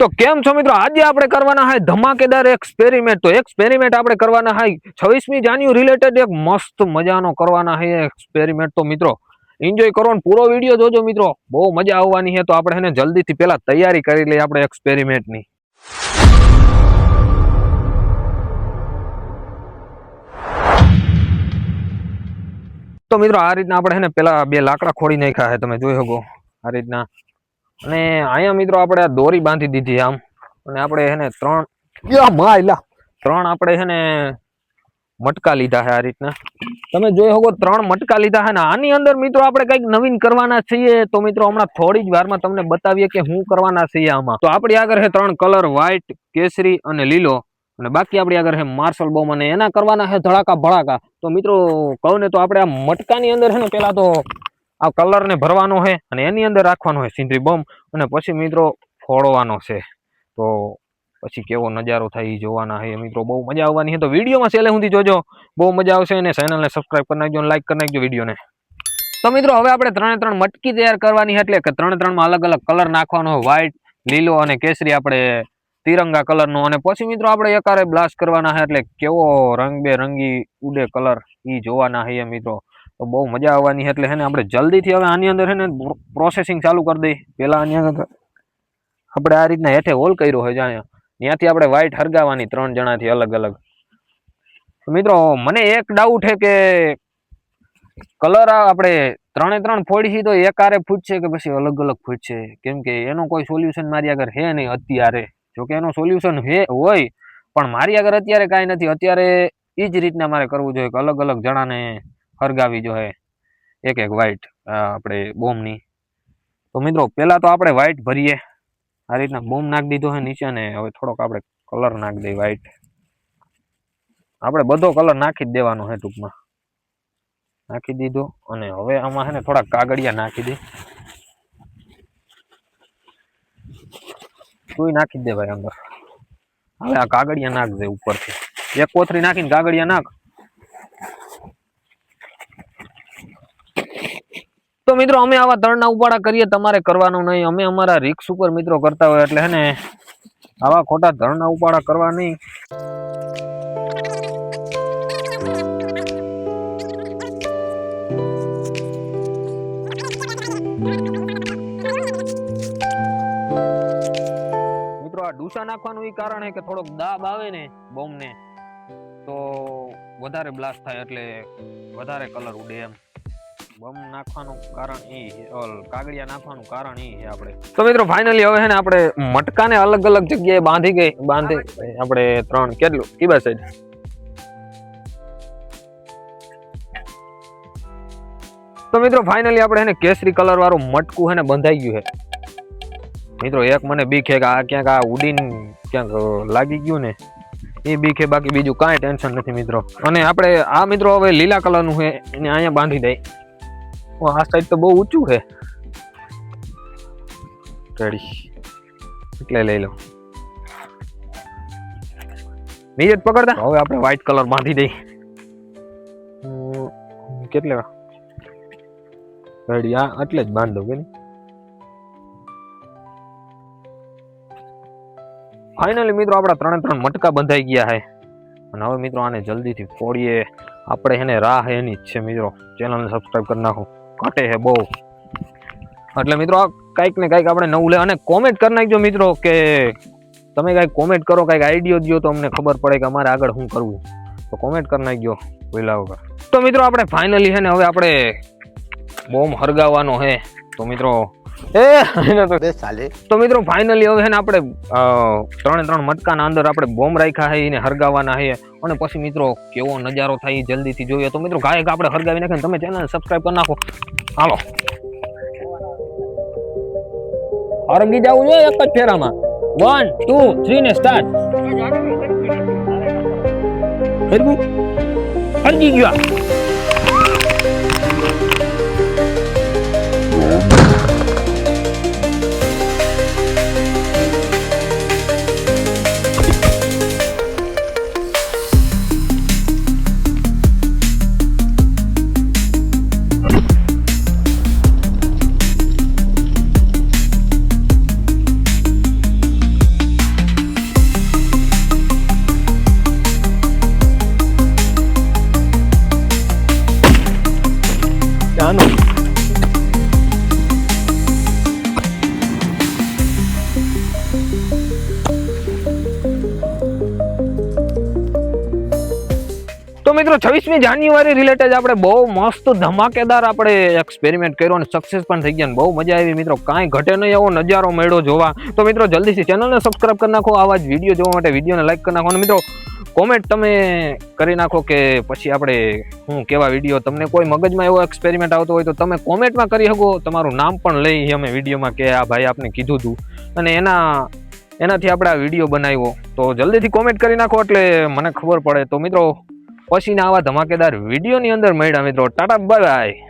તો કેમ છો મિત્રો? આજે આપણે કરવાના હોય ધમાકેદાર એક્સપેરિમેન્ટ તો એક્સપેરિમેન્ટ આપણે કરવાના હોય છવ્વીસમી જાન્યુ રિલેટેડ એક મસ્ત મજાનો કરવાના હોય એક્સપેરિમેન્ટ તો મિત્રો એન્જોય કરો ને પૂરો વીડિયો જોજો મિત્રો. બહુ મજા આવવાની છે, તો આપણે એને જલ્દીથી પહેલાં તૈયારી કરી લઈએ આપણે એક્સપેરિમેન્ટની તો મિત્રો, આ રીતના આપણે છે ને પેલા બે લાકડા ખોડી નાખ્યા છે, તમે જોઈ શકો આ રીતના. અને અહીંયા મિત્રો આપણે આ દોરી બાંધી દીધી આમ. અને આપણે એને ત્રણ માયલા. ત્રણ આપણે છે ને મટકા લીધા છે આ રીતના. તમે જોઈ શકો ત્રણ મટકા લીધા છે ને. આની અંદર મિત્રો આપણે કંઈક નવીન કરવાના છીએ. તો મિત્રો હમણાં થોડી જ વારમાં તમને બતાવીએ કે શું કરવાના છીએ આમાં. તો આપણી આગળ છે ત્રણ કલર વ્હાઈટ કેસરી અને લીલો. અને બાકી આપણી આગળ છે માર્શલ બોમ અને એના કરવાના છે ધડાકા ભડાકા. તો મિત્રો કહું ને તો આપણે આ મટકાની અંદર છે ને પેલા તો આ કલર ને ભરવાનો છે અને એની અંદર રાખવાનો છે સિંદરી બમ અને પછી મિત્રો ફોડવાનો છે. તો પછી કેવો નજારો થાય એ જોવાના છે. મિત્રો બહુ મજા આવવાની છે. તો વિડીયોમાં છેલ્લે સુધી જોજો. બહુ મજા આવશે અને ચેનલને સબસ્ક્રાઈબ કરી નાખજો લાઈક કરી નાખજો વિડીયોને. તો મિત્રો હવે આપણે ત્રણે ત્રણ મટકી તૈયાર કરવાની એટલે કે ત્રણે ત્રણમાં અલગ અલગ કલર નાખવાનો વ્હાઈટ લીલો અને કેસરી આપણે તિરંગા કલરનો. અને પછી મિત્રો આપણે એકારે બ્લાસ્ટ કરવાના છે એટલે કેવો રંગબેરંગી ઉડે કલર એ જોવાના છે મિત્રો. તો બહુ મજા આવવાની એટલે હે ને આપણે જલ્દીથી હવે આની અંદર હે ને પ્રોસેસિંગ ચાલુ કરી દઈએ. પહેલાં આની અંદર આપણે આ રીતના હેઠે હોલ કર્યો હોય જાણે ત્યાંથી આપણે વ્હાઈટ હરગાવાની ત્રણ જણાથી અલગ અલગ. મિત્રો, મને એક ડાઉટ છે કે કલર આપણે ત્રણે ત્રણ ફોડી તો એકારે ફૂટશે કે પછી અલગ અલગ ફૂટશે? કેમ કે એનો કોઈ સોલ્યુશન મારી આગળ છે નહીં અત્યારે. જોકે એનો સોલ્યુશન હે હોય, પણ મારી આગળ અત્યારે કાંઈ નથી. અત્યારે એ જ રીતના મારે કરવું જોઈએ કે અલગ અલગ જણાને હરગાવી જોઈએ એક એક વ્હાઈટ આપણે બોમની. તો મિત્રો, પહેલાં તો આપણે વ્હાઈટ ભરીએ. આ રીતના બોમ નાખી દીધો છે નીચે ને હવે થોડોક આપણે કલર નાખી દઈએ વ્હાઈટ આપણે બધો કલર નાખી જ દેવાનો છે ટૂંકમાં. નાખી દીધો અને હવે આમાં છે ને થોડા કાગળિયા નાખી દે. તુંય નાખી જ દે ભાઈ અંદર. હવે આ કાગળિયા નાખ દે ઉપરથી. એક કોથરી નાખીને કાગળિયા નાખ. તો મિત્રો અમે આવા તળના ઉપાડા કરીએ, તમારે કરવાનું નહીં. અમે અમારા રિક્સ ઉપર મિત્રો કરતા હોય એટલે હે ને, આવા ખોટા ધરણા ઉપાડા કરવા નહીં. મિત્રો, આ ડૂસા નાખવાનું એ કારણ કે થોડોક દાબ આવે ને બોમ્બ ને તો વધારે બ્લાસ્ટ થાય એટલે વધારે કલર ઉડે એમ. બમ નાખવાનું કારણ એ ઓલ કાગડિયા નાખવાનું કારણ એ છે આપણે. તો મિત્રો ફાઇનલી હવે છે ને આપણે મટકાને અલગ અલગ જગ્યાએ બાંધી ગઈ બાંધી આપણે ત્રણ કેટલું? કીબા સાઈડ તો મિત્રો ફાઇનલી આપણે એને કેસરી કલર વાળું મટકું છે ને બંધાઈ ગયું છે. મિત્રો એક મને બીક છે કે આ ક્યાંક આ ઉડીન ક્યાંક લાગી ગયું ને. એ બીખે બાકી બીજું કાંઈ ટેન્શન નથી મિત્રો. અને આપણે આ મિત્રો હવે લીલા કલરનું છે એને અહીંયા બાંધી દઈ ઓ, આ સાઈડ તો બહુ ઊંચું છે. રેડી એટલે લઈ લો નીચે પકડતા. હવે આપણે વ્હાઈટ કલર બાંધી દઈ કેટલે? રેડી આ એટલે જ બાંધો કે ફાઇનલી મિત્રો આપણા ત્રણે ત્રણ મટકા બંધાઈ ગયા છે. અને હવે મિત્રો આને જલ્દીથી ફોડીએ. આપણે એને રાહ એની જ છે મિત્રો. ચેનલને સબસ્ક્રાઈબ કરી નાખો. ઘટે છે બહુ. એટલે મિત્રો કંઈક ને કંઈક આપણે નવું લે અને કોમેન્ટ કરી નાખજો મિત્રો કે તમે કાંઈક કોમેન્ટ કરો કાંઈક આઈડિયો દો તો અમને ખબર પડે કે અમારે આગળ શું કરવું. તો કોમેન્ટ કરી નાખજો પહેલા વગર તો મિત્રો આપણે ફાઇનલી છે ને હવે આપણે બોમ્બ હરગાવવાનો છે તો મિત્રો એ તો મિત્રો ફાઇનલી હવે છે ને આપણે ત્રણે ત્રણ મટકાના અંદર આપણે બોમ્બ રાખ્યા છે એને હરગાવવાના છે અને પછી મિત્રો કેવો નજારો થાય જલ્દીથી જોઈએ. તો મિત્રો ગાયક આપણે હરગાવી નાખે તમે ચેનલ સબસ્ક્રાઈબ કરી નાખો. હાલો. હરગી જવું જોઈએ એક જ ફેરામાં. વન ટુ થ્રી ને સ્ટાર્ટ હરગી ગયા. મિત્રો, છવ્વીસમી જાન્યુઆરી રિલેટેડ આપણે બહુ મસ્ત ધમાકેદાર આપણે એક્સપેરિમેન્ટ કર્યો અને સક્સેસ પણ થઈ ગયા બહુ મજા આવી. મિત્રો, કાંઈ ઘટે નહીં એવો નજારો મળ્યો જોવા. તો મિત્રો, જલ્દીથી ચેનલને સબસ્ક્રાઇબ કરી નાખો. આવા જ વીડિયો જોવા માટે વિડીયોને લાઈક કરી નાખો. અને મિત્રો કોમેન્ટ તમે કરી નાખો કે પછી આપણે હું કેવા વીડિયો તમને કોઈ મગજમાં એવો એક્સપેરિમેન્ટ આવતો હોય તો તમે કોમેન્ટમાં કરી શકો. તમારું નામ પણ લઈ અમે વિડીયોમાં કે આ ભાઈ આપને કીધું હતું અને એના, એનાથી આપણે આ વીડિયો બનાવ્યો. તો જલ્દીથી કોમેન્ટ કરી નાખો એટલે મને ખબર પડે. તો મિત્રો પછીના આવા ધમાકેદાર વિડીયોની અંદર મળ્યા મિત્રો. ટાટા બાય